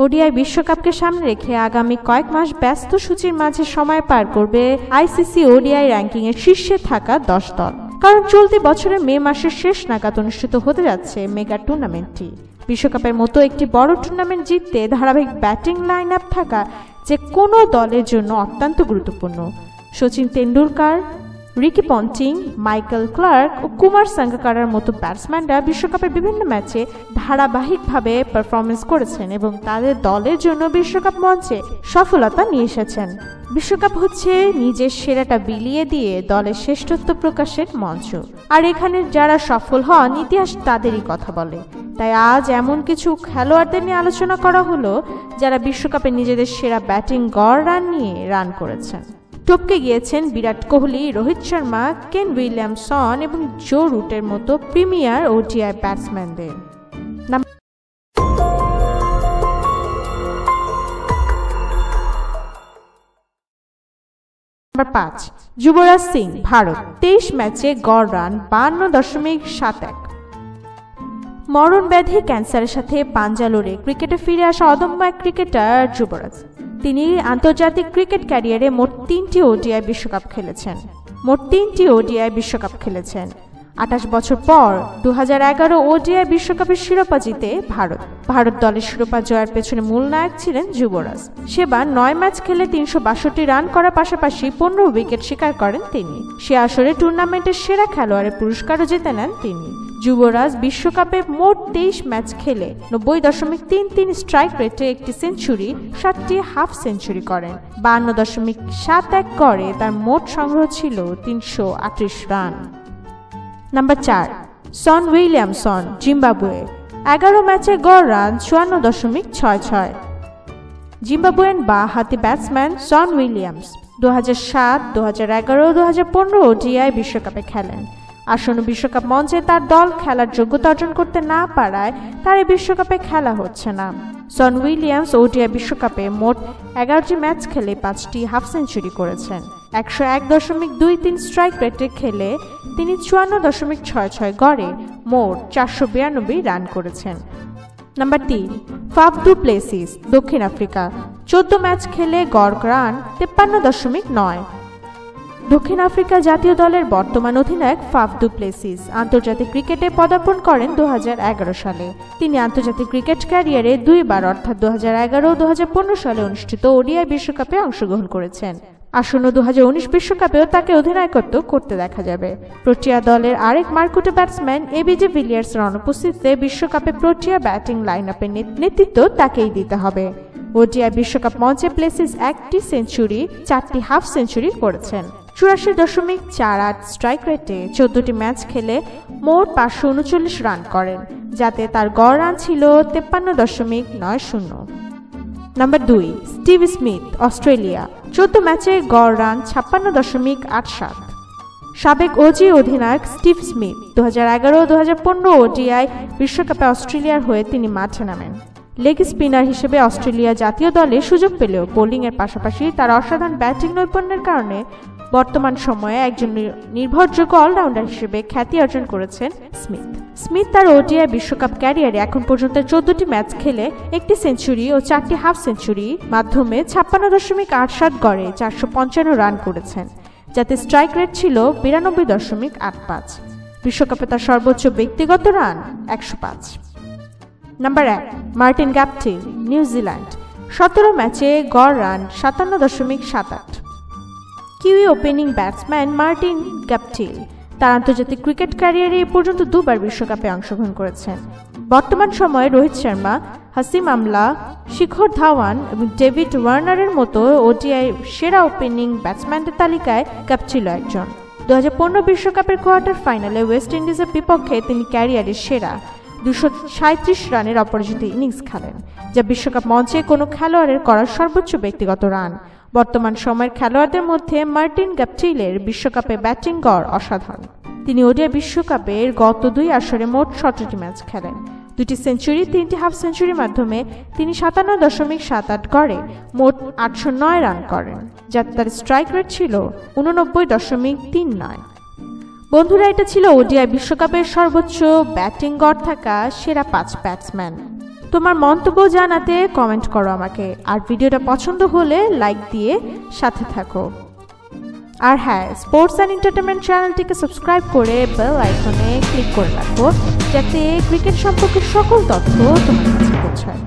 ODI বিশ্বকাপকে সামনে রেখে আগামী কয়েক মাস ব্যস্ত সূচির মাঝে সময় পার করবে আইসিসি ওডিআই র্যাঙ্কিংয়ের শীর্ষে থাকা দশ দল। কারণ চলতি বছরের মে মাসের শেষ নাগাদ অনুষ্ঠিত হতে যাচ্ছে মেগা টুর্নামেন্টটি। বিশ্বকাপের মতো একটি বড় টুর্নামেন্ট জিততে ধারাবাহিক ব্যাটিং লাইন আপ থাকা যে কোনো দলের জন্য অত্যন্ত গুরুত্বপূর্ণ। Sachin Tendulkar Ricky Ponting, Michael Clarke ও কুমার সাঙ্গাকারার মতো ব্যাটসম্যানরা বিশ্বকাপের বিভিন্ন ম্যাচে ধারাবাহিকভাবে পারফরমেন্স করেছেন এবং তাদের দলের জন্য বিশ্বকাপ মঞ্চে সফলতা নিয়ে এসেছেন। বিশ্বকাপ হচ্ছে নিজের সেরাটা বিলিয়ে দিয়ে দলের শ্রেষ্ঠত্ব প্রকাশের মঞ্চ। আর এখানে যারা সফল হন, ইতিহাস তাদেরই কথা বলে। তাই আজ এমন কিছু খেলোয়াড়দের নিয়ে আলোচনা করা হলো, যারা বিশ্বকাপে নিজেদের সেরা ব্যাটিং গড় রান নিয়ে রান করেছেন। টপকে গিয়েছেন বিরাট কোহলি, রোহিত শর্মা, কেন উইলিয়ামসন এবং জো রুটের মতো প্রিমিয়ার ওডিআই ব্যাটসম্যানদের। পাঁচ, যুবরাজ সিং, ভারত। তেইশ ম্যাচে গড় রান, বান্ন দশমিক সাত এক। মরণ ব্যাধি ক্যান্সারের সাথে পাঞ্জা লড়ে ক্রিকেটে ফিরে আসা অদম্য এক ক্রিকেটার যুবরাজ। তিনি আন্তর্জাতিক ক্রিকেট ক্যারিয়ারে মোট তিনটি ওডিআই বিশ্বকাপ খেলেছেন। মোট তিনটি ওডিআই বিশ্বকাপ খেলেছেন। আঠাশ বছর পর দু হাজার এগারো ওডিআই বিশ্বকাপের শিরোপা জিতে ভারত। ভারত দলের শিরোপা জয়ের পেছনে মূল নায়ক ছিলেন যুবরাজ। সেবার নয় ম্যাচ খেলে তিনশো বাষট্টি রান করার পাশাপাশি পনেরো উইকেট শিকার করেন তিনি। সে আসরে টুর্নামেন্টের সেরা খেলোয়াড়ের পুরস্কারও জিতে নেন তিনি। যুবরাজ বিশ্বকাপে মোট তেইশ ম্যাচ খেলে নব্বই দশমিক তিন তিন স্ট্রাইক রেটে একটি সেঞ্চুরি, সাতটি হাফ সেঞ্চুরি করেন। বান্ন দশমিক সাত এক করে তার মোট সংগ্রহ ছিল তিনশো আটত্রিশ রান। নাম্বার চার, সন উইলিয়ামসন, জিম্বাবুয়ে। এগারো ম্যাচে গড় রান চুয়ান্ন দশমিক ছয় ছয়। জিম্বাবুয়েন বা হাতি ব্যাটসম্যান সন উইলিয়ামস দু হাজার সাত দু হাজার এগারো দু হাজার পনেরো ওডিআই বিশ্বকাপে খেলেন। আসন্ন বিশ্বকাপ মঞ্চে তার দল খেলার যোগ্যতা অর্জন করতে না পারায় তার এই বিশ্বকাপে খেলা হচ্ছে না। সন উইলিয়ামস ওডিআই বিশ্বকাপে মোট এগারোটি ম্যাচ খেলে পাঁচটি হাফ সেঞ্চুরি করেছেন। একশো এক দশমিক দুই তিন স্ট্রাইক রেটে খেলে তিনি চুয়ান্ন দশমিক ছয় ছয় গড়ে মোট চারশো বিরানব্বই রান করেছেন। নাম্বার তিন, ফাফ ডু প্লেসিস, দক্ষিণ আফ্রিকা। চোদ্দ ম্যাচ খেলে গড় রান তেপ্পান্ন দশমিক নয়। দক্ষিণ আফ্রিকা জাতীয় দলের বর্তমান অধিনায়ক ফাফ ডু প্লেসিস আন্তর্জাতিক ক্রিকেটে পদার্পণ করেন দু হাজার এগারো সালে। তিনি আন্তর্জাতিক ক্রিকেট ক্যারিয়ারে দুইবার, অর্থাৎ দু হাজার এগারো দু সালে অনুষ্ঠিত ওডিআই বিশ্বকাপে অংশগ্রহণ করেছেন। আসন্ন দু বিশ্বকাপেও তাকে অধিনায়কত্ব করতে দেখা যাবে। প্রোটিয়া দলের আরেক মার্কুটে ব্যাটসম্যান এবিজে ভিলিয়ার্সের অনুপস্থিতিতে বিশ্বকাপে প্রোটিয়া ব্যাটিং লাইন আপের নেতৃত্ব তাকেই দিতে হবে। ওডিআই বিশ্বকাপ মঞ্চে প্লেসিস একটি সেঞ্চুরি, চারটি হাফ সেঞ্চুরি করেছেন। চুরাশি দশমিক চার আট স্ট্রাইক রেটে চোদ্দটি ম্যাচ খেলে মোট পাঁচশো উনচল্লিশ রান করেন, যাতে তার গড় রান ছিল তেপ্পান্ন দশমিক নয় শূন্য। নাম্বার দুই স্টিভ স্মিথ অস্ট্রেলিয়া চোদ্দ ম্যাচে গড় রান ছাপ্পান্ন দশমিক আট সাত। সাবেক ওজি অধিনায়ক স্টিভ স্মিথ দু হাজার এগারো দু হাজার পনেরো ওডিআই বিশ্বকাপে অস্ট্রেলিয়ার হয়ে তিনি মাঠে নামেন। লেগ স্পিনার হিসেবে অস্ট্রেলিয়া জাতীয় দলে সুযোগ পেলেও বোলিংয়ের পাশাপাশি তার অসাধারণ ব্যাটিং নৈপুণ্যের কারণে বর্তমান সময়ে একজন নির্ভরযোগ্য অলরাউন্ডার হিসেবে খ্যাতি অর্জন করেছেন স্মিথ। স্মিথ তার ওডিআই বিশ্বকাপ ক্যারিয়ারে এখন পর্যন্ত চোদ্দটি ম্যাচ খেলে একটি সেঞ্চুরি ও চারটি হাফ সেঞ্চুরি মাধ্যমে ছাপ্পান্ন দশমিক আট সাত গড়ে চারশো পঞ্চান্ন রান করেছেন, যাতে স্ট্রাইক রেট ছিল বিরানব্বই দশমিক আট পাঁচ। বিশ্বকাপে তার সর্বোচ্চ ব্যক্তিগত রান একশো পাঁচ। নাম্বার এক, মার্টিন গ্যাপটিল নিউজিল্যান্ড। সতেরো ম্যাচে গড় রান সাতান্ন দশমিক সাত আট। Kiwi opening batsman Martin Guptill তার আন্তর্জাতিক ক্রিকেট ক্যারিয়ারে এ পর্যন্ত দুবার বিশ্বকাপে অংশগ্রহণ করেছেন। বর্তমান সময়ে রোহিত শর্মা, হাসিম আমলা, শিখর ধাওয়ান এবং ডেভিড ওয়ার্নারের মতো ওডিআই সেরা ওপেনিং ব্যাটসম্যানদের তালিকায় ক্যাপছিল একজন। দু বিশ্বকাপের কোয়ার্টার ফাইনালে ওয়েস্ট ইন্ডিজের বিপক্ষে তিনি ক্যারিয়ারের সেরা দুশো সাঁত্রিশ রানের অপরাজিত ইনিংস খেলেন, যা বিশ্বকাপ মঞ্চে কোনো খেলোয়াড়ের করার সর্বোচ্চ ব্যক্তিগত রান। বর্তমান সময়ের খেলোয়াড়দের মধ্যে মার্টিন গ্যাপটিলের বিশ্বকাপে ব্যাটিং গড় অসাধারণ। তিনি ওডিয়া বিশ্বকাপের গত দুই আসরে মোট সতেরোটি ম্যাচ খেলেন। দুটি সেঞ্চুরি, তিনটি হাফ সেঞ্চুরির মাধ্যমে তিনি সাতান্ন দশমিক সাত আট গড়ে মোট আটশো নয় রান করেন যাতে তার স্ট্রাইক রেট ছিল উননব্বই দশমিক তিন নয়। বন্ধুরা, এটা ছিল ওডিআই বিশ্বকাপের সর্বোচ্চ ব্যাটিং গড় থাকা সেরা পাঁচ ব্যাটসম্যান। তোমার মন্তব্য জানাতে কমেন্ট করো আমাকে। আর ভিডিওটা পছন্দ হলে লাইক দিয়ে সাথে থাকো। আর হ্যাঁ স্পোর্টস অ্যান্ড এন্টারটেনমেন্ট চ্যানেলটিকে সাবস্ক্রাইব করে বেল আইকনে ক্লিক করে রাখো, যাতে ক্রিকেট সম্পর্কে সকল তথ্য তোমার কাছে পৌঁছায়।